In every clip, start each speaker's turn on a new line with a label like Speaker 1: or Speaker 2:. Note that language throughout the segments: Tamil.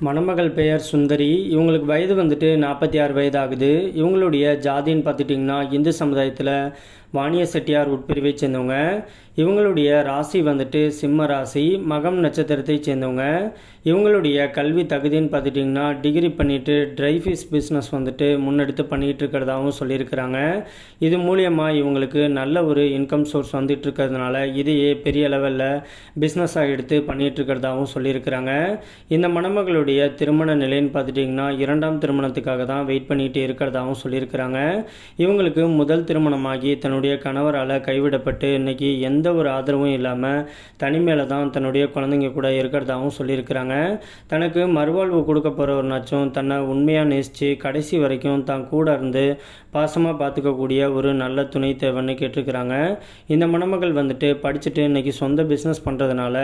Speaker 1: மணமகள் பெயர் சுந்தரி. இவங்களுக்கு வயது வந்துட்டு நாற்பத்தி ஆறு வயது ஆகுது இவங்களுடைய ஜாதின்னு பார்த்துட்டிங்கன்னா இந்து சமுதாயத்தில் வாணிய செட்டியார் உட்பிரிவை சேர்ந்தவங்க. இவங்களுடைய ராசி வந்துட்டு சிம்ம ராசி மகம் நட்சத்திரத்தை சேர்ந்தவங்க. இவங்களுடைய கல்வி தகுதின்னு பார்த்துட்டிங்கன்னா டிகிரி பண்ணிவிட்டு ட்ரை ஃபீஸ் பிஸ்னஸ் வந்துட்டு முன்னெடுத்து பண்ணிகிட்டு இருக்கிறதாகவும் சொல்லியிருக்கிறாங்க. இது மூலியமாக இவங்களுக்கு நல்ல ஒரு இன்கம் சோர்ஸ் வந்துட்டு இருக்கிறதுனால இதையே பெரிய லெவலில் பிஸ்னஸாக எடுத்து பண்ணிகிட்டு இருக்கிறதாகவும் சொல்லியிருக்கிறாங்க. இந்த மணமகளுடைய திருமண நிலைன்னு பார்த்துட்டிங்கன்னா இரண்டாம் திருமணத்துக்காக தான் வெயிட் பண்ணிகிட்டு இருக்கிறதாகவும் சொல்லியிருக்கிறாங்க. இவங்களுக்கு முதல் திருமணமாகி தன்னுடைய கணவரால் கைவிடப்பட்டு இன்னைக்கு எந்த ஒரு ஆதரவும் இல்லாமல் தனிமையில் தான் தன்னுடைய குழந்தைங்க கூட இருக்கிறதாகவும் சொல்லியிருக்கிறாங்க. தனக்கு மறுவாழ்வு கொடுக்க போகிறவர்னாச்சும் தன்னை உண்மையாக நேசித்து கடைசி வரைக்கும் தான் கூட இருந்து பாசமாக பார்த்துக்கக்கூடிய ஒரு நல்ல துணை தேவைன்னு கேட்டிருக்கிறாங்க. இந்த மணமகள் வந்துட்டு படிச்சுட்டு இன்னைக்கு சொந்த பிஸ்னஸ் பண்ணுறதுனால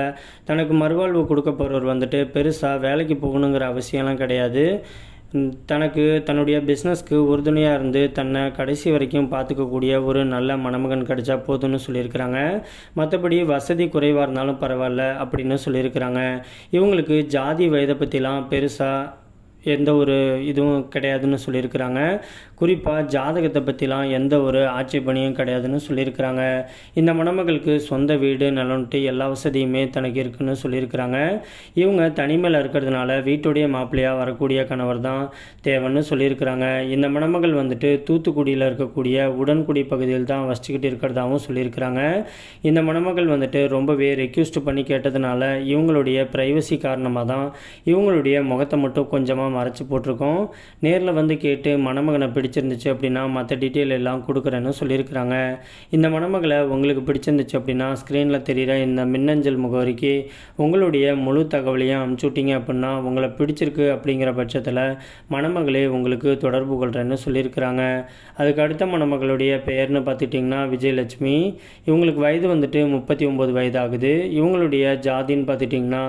Speaker 1: தனக்கு மறுவாழ்வு கொடுக்க போகிறவர் வந்துட்டு பெருசாக வேலைக்கு போகணுங்கிற அவசியம்லாம் கிடையாது. தனக்கு தன்னுடைய பிஸ்னஸ்க்கு உறுதுணையாக இருந்து தன்னை கடைசி வரைக்கும் பார்த்துக்கக்கூடிய ஒரு நல்ல மணமகன் கிடைச்சா போதும்னு சொல்லியிருக்கிறாங்க. மற்றபடி வசதி குறைவாக இருந்தாலும் பரவாயில்ல அப்படின்னு சொல்லியிருக்கிறாங்க. இவங்களுக்கு ஜாதி வயதை பற்றிலாம் பெருசாக எந்த ஒரு இதுவும் கிடையாதுன்னு சொல்லியிருக்கிறாங்க. குறிப்பாக ஜாதகத்தை பற்றிலாம் எந்த ஒரு ஆட்சேபனையும் கிடையாதுன்னு சொல்லியிருக்கிறாங்க. இந்த மணமகளுக்கு சொந்த வீடு நலன்ட்டு எல்லா வசதியுமே தனக்கு இருக்குன்னு சொல்லியிருக்கிறாங்க. இவங்க தனிமையில் இருக்கிறதுனால வீட்டுடைய மாப்பிள்ளையாக வரக்கூடிய கணவர் தான் தேவைன்னு சொல்லியிருக்கிறாங்க. இந்த மணமகள் வந்துட்டு தூத்துக்குடியில் இருக்கக்கூடிய உடன்குடி பகுதியில் தான் வசிச்சுக்கிட்டு இருக்கிறதாகவும் சொல்லியிருக்கிறாங்க. இந்த மணமகள் வந்துட்டு ரொம்பவே ரெக்யூஸ்ட் பண்ணி கேட்டதுனால இவங்களுடைய ப்ரைவசி காரணமாக தான் இவங்களுடைய முகத்தை மட்டும் கொஞ்சமாக மறைச்சு போட்டிருக்கோம். நேரில் வந்து கேட்டு மணமகனை பிடிச்சிருந்துச்சு அப்படின்னா மற்ற டீட்டெயில் எல்லாம் கொடுக்குறேன்னு சொல்லியிருக்கிறாங்க. இந்த மணமகளை உங்களுக்கு பிடிச்சிருந்துச்சு அப்படின்னா ஸ்க்ரீனில் தெரிகிற இந்த மின்னஞ்சல் முகவரிக்கு உங்களுடைய முழு தகவலையும் அனுப்பிச்சு விட்டீங்க அப்படின்னா உங்களை பிடிச்சிருக்கு அப்படிங்கிற பட்சத்தில் மணமகளே உங்களுக்கு தொடர்பு கொள்கிறேன்னு சொல்லியிருக்கிறாங்க. அதுக்கு அடுத்த மணமகளுடைய பெயர்னு பார்த்துட்டிங்கன்னா விஜயலட்சுமி. இவங்களுக்கு வயது வந்துட்டு முப்பத்தி ஒம்பது வயது ஆகுது இவங்களுடைய ஜாதின்னு பார்த்துட்டிங்கன்னா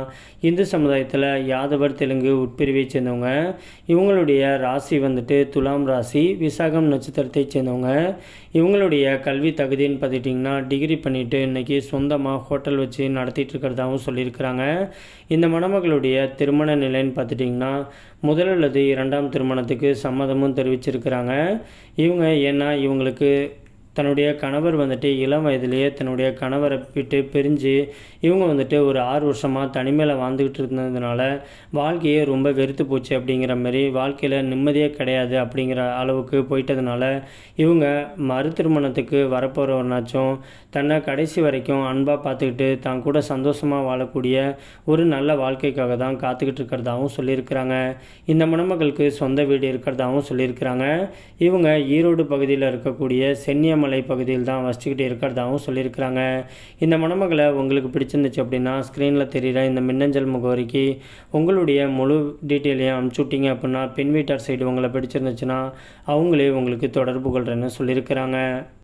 Speaker 1: இந்து சமுதாயத்தில் யாதவர் தெலுங்கு உட்பிரிவை சேர்ந்தவங்க. இவங்களுடைய ராசி வந்துட்டு துலாம் ராசி விசாகம் நட்சத்திரத்தை சேர்ந்தவங்க. இவங்களுடைய கல்வி தகுதின்னு பார்த்துட்டிங்கன்னா டிகிரி பண்ணிவிட்டு இன்றைக்கி சொந்தமாக ஹோட்டல் வச்சு நடத்திட்டு இருக்கிறதாகவும் சொல்லியிருக்கிறாங்க. இந்த மணமகளுடைய திருமண நிலைன்னு பார்த்துட்டிங்கன்னா முதல் அல்லது இரண்டாம் திருமணத்துக்கு சம்மதமும் தெரிவிச்சிருக்கிறாங்க. இவங்க ஏன்னா இவங்களுக்கு தன்னுடைய கணவர் வந்துட்டு இளம் வயதிலேயே தன்னுடைய கணவரை விட்டு பிரிஞ்சு இவங்க வந்துட்டு ஒரு ஆறு வருஷமாக தனிமையில் வாழ்ந்துக்கிட்டு இருந்ததுனால வாழ்க்கையே ரொம்ப வெறுத்து போச்சு அப்படிங்கிற மாதிரி வாழ்க்கையில் நிம்மதியே கிடையாது அப்படிங்கிற அளவுக்கு போயிட்டதுனால இவங்க மறு திருமணத்துக்கு வரப்போகிறவனாச்சும் தன்னை கடைசி வரைக்கும் அன்பாக பார்த்துக்கிட்டு தான் கூட சந்தோஷமாக வாழக்கூடிய ஒரு நல்ல வாழ்க்கைக்காக தான் காத்துக்கிட்டு இருக்கிறதாகவும் சொல்லியிருக்கிறாங்க. இந்த மணமகளுக்கு சொந்த வீடு இருக்கிறதாகவும் சொல்லியிருக்கிறாங்க. இவங்க ஈரோடு பகுதியில் இருக்கக்கூடிய சென்னியம் மலை பகுதியில் தான் வசிச்சுக்கிட்டு இருக்கிறதாகவும் சொல்லியிருக்கிறாங்க. இந்த மணமகளை உங்களுக்கு பிடிச்சிருந்துச்சு அப்படின்னா ஸ்க்ரீனில் தெரிகிற இந்த மின்னஞ்சல் முகவரிக்கு உங்களுடைய முழு டீட்டெயிலையும் அனுப்பிச்சுட்டிங்க அப்படின்னா பெண் வீட்டார் சைடு உங்களை பிடிச்சிருந்துச்சுன்னா அவங்களே உங்களுக்கு தொடர்பு கொள்கிறேன்னு சொல்லியிருக்கிறாங்க.